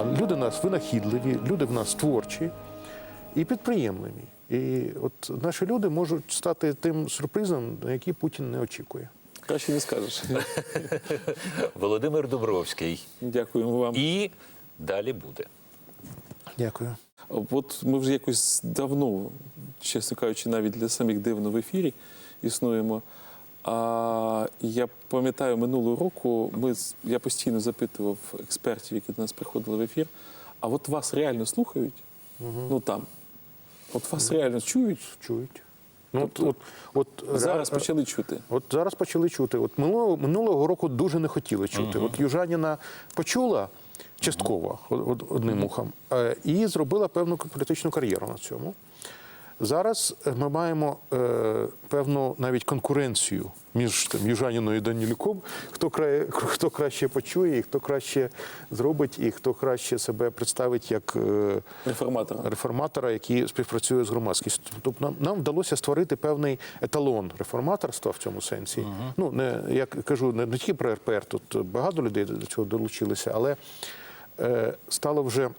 А люди в нас винахідливі, люди в нас творчі і підприємливі. І от наші люди можуть стати тим сюрпризом, на який Путін не очікує. Краще не скажеш. Володимир Дубровський. Дякуємо вам. І далі буде. Дякую. От ми вже якось давно, чесно кажучи, навіть для самих дивно в ефірі існуємо. А я пам'ятаю, минулого року ми, я постійно запитував експертів, які до нас приходили в ефір, а от вас реально слухають? Ну там. От вас реально чують? Чують. Ну, от, от, от, Зараз ре- почали чути. От зараз почали чути. От минулого, минулого року дуже не хотіли чути. От Южаніна почула частково од- одним ухом е, і зробила певну політичну кар'єру на цьому. Зараз е, ми маємо е, певну навіть конкуренцію між там, Южаніною і Данілюком, хто, хто краще почує, і хто краще зробить, і хто краще себе представить як е, Реформатора. реформатора, який співпрацює з громадськістю. Тобто нам, нам вдалося створити певний еталон реформаторства в цьому сенсі. Ну не я кажу не, не тільки про РПР, тут багато людей до цього долучилися, але е, стало вже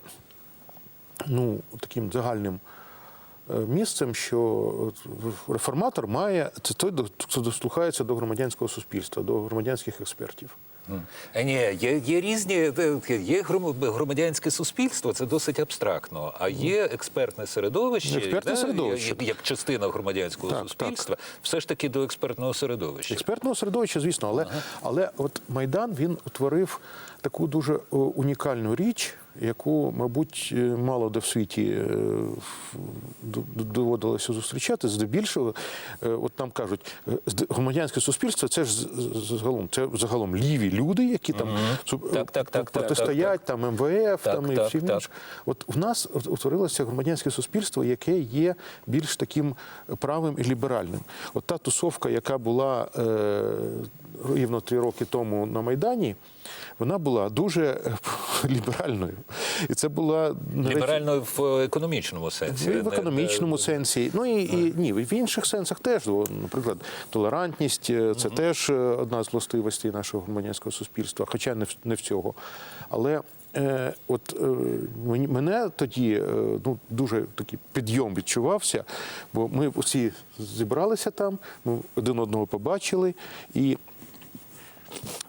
ну, таким загальним. Е, Місцем, що реформатор має це той, хто дослухається до громадянського суспільства, до громадянських експертів. Е, Ні, є, є різні, е, є гром- громадянське суспільство, це досить абстрактно. А є експертне середовище, Експертне середовище. як, як частина громадянського Так, суспільства, все ж таки до експертного середовища. Експертного середовища, звісно, але, але от Майдан він утворив таку дуже унікальну річ, яку, мабуть, мало де в світі е, доводилося зустрічати. Здебільшого, е, от нам кажуть, е, громадянське суспільство це ж загалом, це загалом ліві люди, які там протистоять, там МВФ, там і всі інші. От в нас утворилося громадянське суспільство, яке є більш таким правим і ліберальним. От та тусовка, яка була рівно три роки тому на Майдані, вона була дуже ліберальною. І це була навіть- Ліберально в економічному сенсі. В не- економічному сенсі, ну і, і ні, в інших сенсах теж. Наприклад, толерантність е, це теж е, одна з властивостей нашого громадянського суспільства, хоча не в, не в цього. Але е, от е, мене тоді е, ну, дуже такий підйом відчувався, бо ми всі зібралися там, ми один одного побачили і.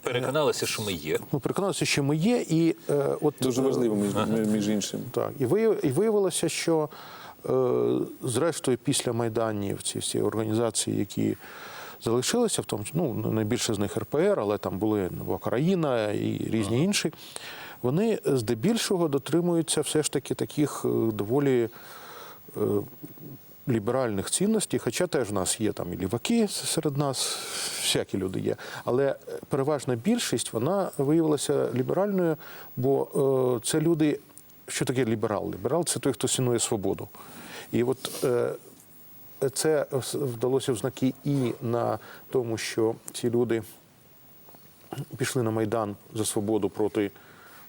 Переконалися, що ми є. Ми переконалися, що ми є, і е, от Дуже е, важливо, між, між іншим. Так, і і виявилося, що е, зрештою після Майданів ці всі організації, які залишилися, в тому ну, найбільше з них РПР, але там були Нова Країна і різні інші, вони здебільшого дотримуються все ж таки таких е, доволі. е, Ліберальних цінностей, хоча теж в нас є там і ліваки серед нас, всякі люди є. Але е, переважна більшість вона виявилася ліберальною, бо е, це люди, що таке ліберал? Ліберал це той, хто цінує свободу. І от е, це вдалося в знаки і на тому, що ці люди пішли на Майдан за свободу проти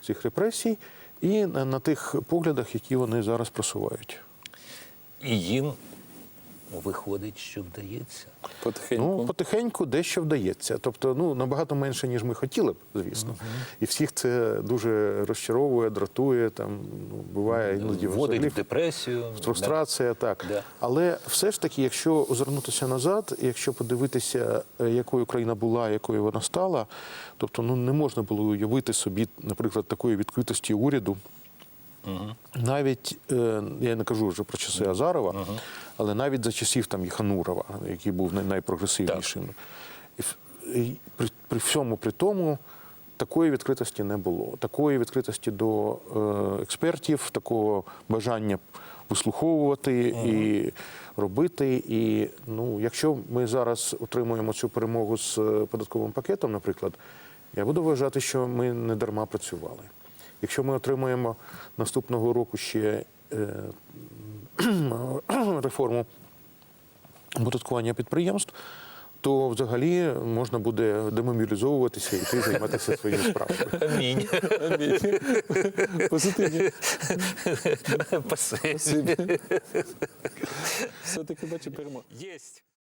цих репресій, і на, на тих поглядах, які вони зараз просувають. І їм виходить, що вдається. Потихеньку. Ну, потихеньку дещо вдається. Тобто, ну набагато менше, ніж ми хотіли б, звісно. І всіх це дуже розчаровує, дратує. Там ну, буває іноді Вводить взагалі в депресію. фрустрація, так. Да. Але все ж таки, якщо озирнутися назад, якщо подивитися, е, якою країна була, якою вона стала, тобто ну не можна було уявити собі, наприклад, такої відкритості уряду. Навіть е, я не кажу вже про часи Азарова, але навіть за часів там Єханурова, який був найпрогресивнішим. І, і при, при всьому при тому такої відкритості не було. Такої відкритості до е, експертів, такого бажання вислуховувати і робити. І ну, якщо ми зараз отримуємо цю перемогу з е, податковим пакетом, наприклад, я буду вважати, що ми не дарма працювали. Якщо ми отримаємо наступного року ще е, реформу оподаткування підприємств, то взагалі можна буде демобілізовуватися і йти займатися своїми справами. Амінь. Позитивні. Все-таки бачу перемогу. Єсть.